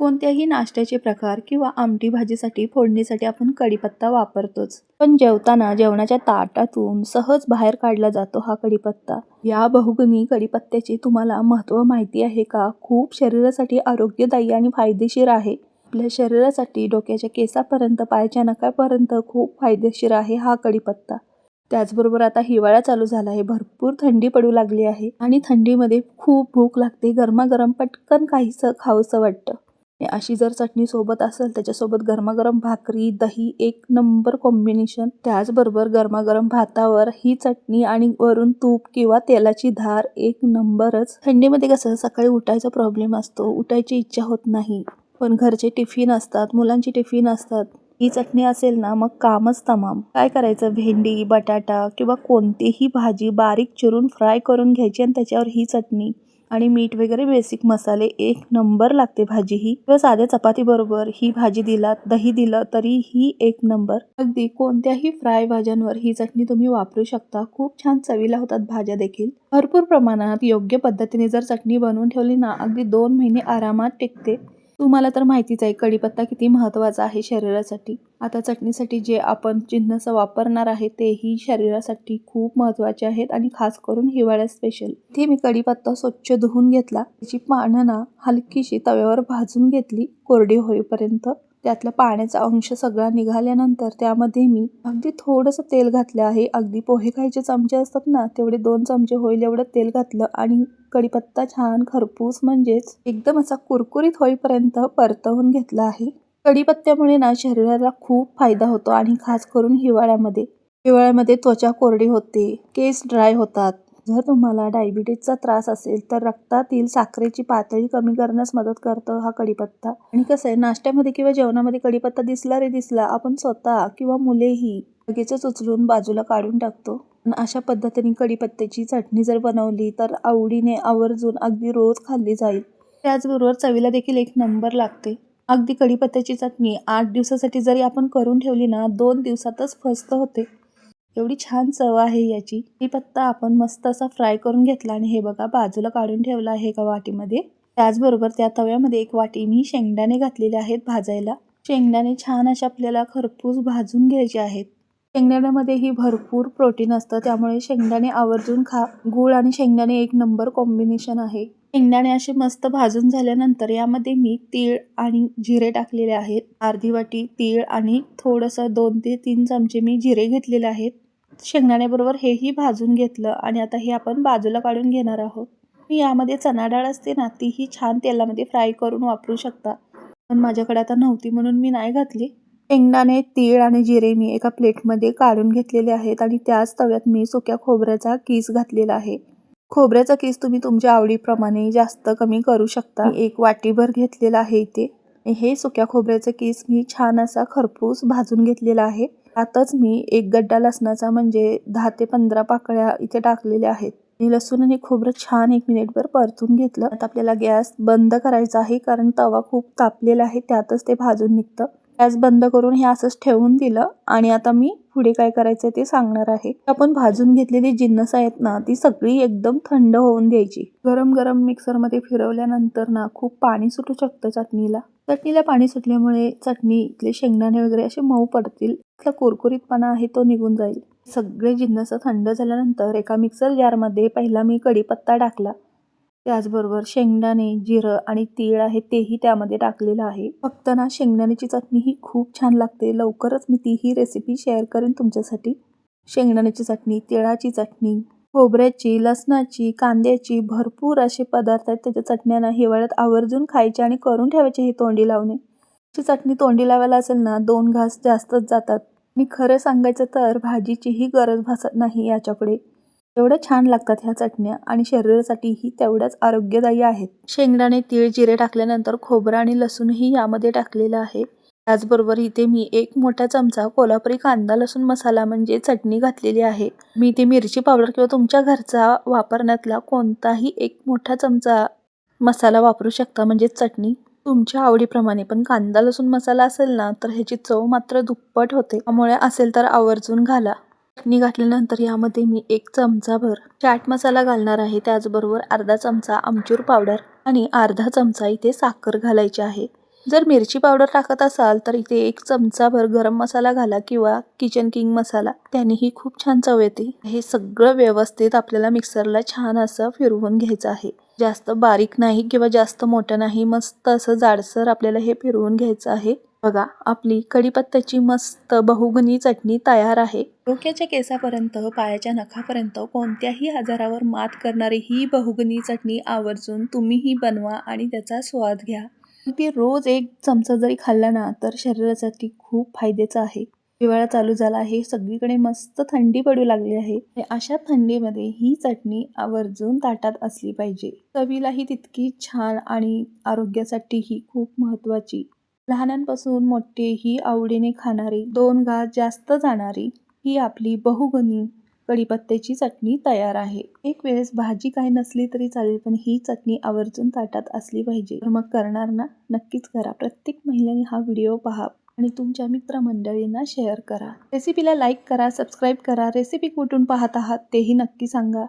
कोणत्याही नाश्त्याचे प्रकार किंवा आमटी भाजीसाठी फोडणीसाठी आपण कढीपत्ता वापरतोच. पण जेवताना जेवणाच्या ताटातून सहज बाहेर काढला जातो हा कढीपत्ता. या बहुगुणी कढीपत्त्याचे तुम्हाला महत्त्व माहिती आहे का? खूप शरीरासाठी आरोग्यदायी आणि फायदेशीर आहे. आपल्या शरीरासाठी डोक्याच्या केसापर्यंत पायाच्या नकापर्यंत खूप फायदेशीर आहे हा कढीपत्ता. त्याचबरोबर आता हिवाळा चालू झाला आहे. भरपूर थंडी पडू लागली आहे आणि थंडीमध्ये खूप भूक लागते. गरमागरम पटकन काहीसं खावंसं वाटतं. अशी जर चटणी सोबत असेल त्याच्यासोबत गरमागरम भाकरी दही एक नंबर कॉम्बिनेशन त्याचबरोबर गरमागरम भातावर ही चटणी आणि वरून तूप किंवा तेलाची धार एक नंबरच. थंडीमध्ये कसं सकाळी उठायचा प्रॉब्लेम असतो. उठायची इच्छा होत नाही. पण घरचे टिफिन असतात मुलांची टिफिन असतात. ही चटणी असेल ना मग कामच तमाम. काय करायचं? भेंडी बटाटा किंवा कोणतीही भाजी बारीक चिरून फ्राय करून घ्यायची आणि त्याच्यावर ही चटणी. आणि मीठ वगैरे बेसिक मसाले एक नंबर लागते भाजी ही. किंवा साध्या चपाती बरोबर ही भाजी दिला दही दिलं तरी ही एक नंबर अगदी कोणत्याही फ्राय भाज्यांवर ही चटणी तुम्ही वापरू शकता. खूप छान चवीला होतात भाज्या देखील. भरपूर प्रमाणात योग्य पद्धतीने जर चटणी बनवून ठेवली ना अगदी दोन महिने आरामात टिकते. तुम्हाला तर माहितीच आहे कढीपत्ता किती महत्त्वाचा आहे शरीरासाठी. आता चटणीसाठी जे आपण चिन्हचं वापरणार आहे तेही शरीरासाठी खूप महत्त्वाचे आहेत आणि खास करून हिवाळ्यात स्पेशल इथे मी कढीपत्ता स्वच्छ धुवून घेतला. त्याची पानं ना हलकीशी तव्यावर भाजून घेतली कोरडी होईपर्यंत. त्यातला पाण्याचा अंश सगळा निघाल्यानंतर त्यामध्ये मी अगदी थोडंसं तेल घातलं आहे. अगदी पोहे खायचे चमचे असतात ना तेवढे दोन चमचे होईल एवढं तेल घातलं आणि कढीपत्ता छान खरपूस म्हणजेच एकदम असा कुरकुरीत होईपर्यंत परतवून घेतला आहे. कढीपत्त्यामुळे ना शरीराला खूप फायदा होतो आणि खास करून हिवाळ्यामध्ये. हिवाळ्यामध्ये त्वचा कोरडी होते केस ड्राय होतात जर तुम्हाला डायबिटीजचा त्रास असेल तर रक्तातील साखरेची पातळी कमी करण्यास मदत करतो हा कढीपत्ता. आणि कसं आहे नाश्त्यामध्ये किंवा जेवणामध्ये कढीपत्ता दिसला रे दिसला आपण स्वतः किंवा मुलेही लगेचच उचलून बाजूला काढून टाकतो. अशा पद्धतीने कढीपत्त्याची चटणी जर बनवली तर आवडीने आवर्जून अगदी रोज खाल्ली जाईल. त्याचबरोबर चवीला देखील एक नंबर लागते. अगदी कढीपत्त्याची चटणी आठ दिवसासाठी जरी आपण करून ठेवली ना दोन दिवसातच फस्त होते. एवढी छान चव आहे याची. कढीपत्ता आपण मस्त असा फ्राय करून घेतला आणि हे बघा बाजूला काढून ठेवला आहे एका वाटीमध्ये. त्याचबरोबर त्या तव्यामध्ये एक वाटी मी शेंगदाणे घातलेले आहेत भाजायला. शेंगदाणे छान असे आपल्याला खरपूस भाजून घ्यायचे आहेत. शेंगदाण्यामध्येही भरपूर प्रोटीन असतं त्यामुळे शेंगदाणे आवर्जून खा गूळ आणि शेंगदाणे एक नंबर कॉम्बिनेशन आहे. शेंगदाणे असे मस्त भाजून झाल्यानंतर यामध्ये मी तीळ आणि जिरे टाकलेले आहेत. अर्धी वाटी तीळ आणि थोडंसं दोन ते तीन चमचे मी जिरे घेतलेले आहेत. शेंगदाण्याबरोबर हेही भाजून घेतलं आणि आता हे आपण बाजूला काढून घेणार आहोत. मी यामध्ये चणा डाळ असते ना तीही छान तेलामध्ये फ्राय करून वापरू शकता. पण माझ्याकडे आता नव्हती म्हणून मी नाही घातली. शेंगदाणे तीळ आणि जिरे मी एका प्लेटमध्ये काढून घेतलेले आहेत आणि त्याच तव्यात मी सुक्या खोबऱ्याचा किस घातलेला आहे. खोबऱ्याचा किस तुम्ही तुमच्या आवडीप्रमाणे जास्त कमी करू शकता. एक वाटीभर घेतलेला आहे इथे. हे सुक्या खोबऱ्याचं किस मी छान असा खरपूस भाजून घेतलेला आहे. आताच मी एक गड्डा लसणाचा म्हणजे दहा ते पंधरा पाकळ्या इथे टाकलेल्या आहेत. लसूण आणि खोबरं छान एक मिनिटभर परतून घेतलं. आता आपल्याला गॅस बंद करायचा आहे कारण तवा खूप तापलेला आहे. त्यातच ते भाजून निघतं. गॅस बंद करून हे असंच ठेवून दिलं आणि आता मी पुढे काय करायचं ते सांगणार आहे. आपण भाजून घेतलेली जिन्नस आहेत ना ती सगळी एकदम थंड होऊन द्यायची. गरम गरम मिक्सरमध्ये फिरवल्यानंतर ना खूप पाणी सुटू शकतं चटणीला. चटणीला पाणी सुटल्यामुळे चटणी इथले शेंगदाणे वगैरे असे मऊ पडतील. इथला कुरकुरीतपणा आहे तो निघून जाईल. सगळे जिन्नस थंड झाल्यानंतर एका मिक्सर जारमध्ये पहिला मी कढीपत्ता टाकला. त्याचबरोबर शेंगदाणे जिरं आणि तीळ आहे तेही त्यामध्ये टाकलेलं आहे. फक्त ना शेंगदाण्याची चटणी ही खूप छान लागते. लवकरच मी तीही रेसिपी शेअर करेन तुमच्यासाठी. शेंगदाण्याची चटणी तिळाची चटणी खोबऱ्याची लसणाची कांद्याची भरपूर असे पदार्थ आहेत. त्याच्या चटण्यांना हिवाळ्यात आवर्जून खायचे आणि करून ठेवायचे ही तोंडी लावणे. ची चटणी तोंडी लावायला असेल ना दोन घास जास्तच जातात. आणि खरं सांगायचं तर भाजीचीही गरज भासत नाही याच्याकडे एवढ्या छान लागतात ह्या चटण्या आणि शरीरासाठीही तेवढ्याच आरोग्यदायी आहेत. शेंगदाणे तीळ जिरे टाकल्यानंतर खोबरं आणि लसूणही यामध्ये टाकलेलं आहे. त्याचबरोबर इथे मी एक मोठा चमचा कोल्हापुरी कांदा लसूण मसाला म्हणजे चटणी घातलेली आहे. मी इथे मिरची पावडर किंवा तुमच्या घरचा वापरण्यातला कोणताही एक मोठा चमचा मसाला वापरू शकता म्हणजे चटणी. तुमच्या आवडीप्रमाणे पण कांदा लसूण मसाला असेल ना तर ह्याची चव मात्र दुप्पट होते. त्यामुळे असेल तर आवर्जून घाला. चटणी घातल्यानंतर यामध्ये मी एक चमचाभर चाट मसाला घालणार आहे. त्याचबरोबर अर्धा चमचा आमचूर पावडर आणि अर्धा चमचा इथे साखर घालायची आहे. जर मिरची पावडर टाकत असाल तर इथे एक चमचाभर गरम मसाला घाला किंवा किचन किंग मसाला. त्यानेही खूप छान चव येते. हे सगळं व्यवस्थित आपल्याला मिक्सरला छान असं फिरवून घ्यायचं आहे. जास्त बारीक नाही किंवा जास्त मोठं नाही मस्त असं जाडसर आपल्याला हे फिरवून घ्यायचं आहे. बघा आपली कढीपत्त्याची मस्त बहुगुणी चटणी तयार आहे. डोक्याच्या केसापर्यंत पायाच्या नखापर्यंत कोणत्याही आजारावर मात करणारी ही बहुगुणी चटणी आवर्जून तुम्हीही बनवा आणि त्याचा स्वाद घ्या. ती रोज एक चमचा जरी खाल्ला ना तर शरीरासाठी खूप फायद्याचं आहे. हिवाळा चालू झाला आहे सगळीकडे मस्त थंडी पडू लागली आहे. अशा थंडीमध्ये ही चटणी आवर्जून ताटात असली पाहिजे. चवीलाही तितकी छान आणि आरोग्यासाठीही खूप महत्त्वाची. लहानांपासून मोठेही आवडीने खाणारी दोन घास जास्त जाणारी ही आपली बहुगुणी कढीपत्त्याची चटणी तयार आहे. एक वेळेस भाजी काय नसली तरी चालेल पण ही चटणी आवर्जून ताटात असली पाहिजे. तर मग करणार ना? नक्कीच करा. प्रत्येक महिलेने हा व्हिडिओ पहा आणि तुमच्या मित्रमंडळींना शेअर करा. रेसिपीला लाईक करा सबस्क्राईब करा. रेसिपी कुठून पाहत आहात तेही नक्की सांगा.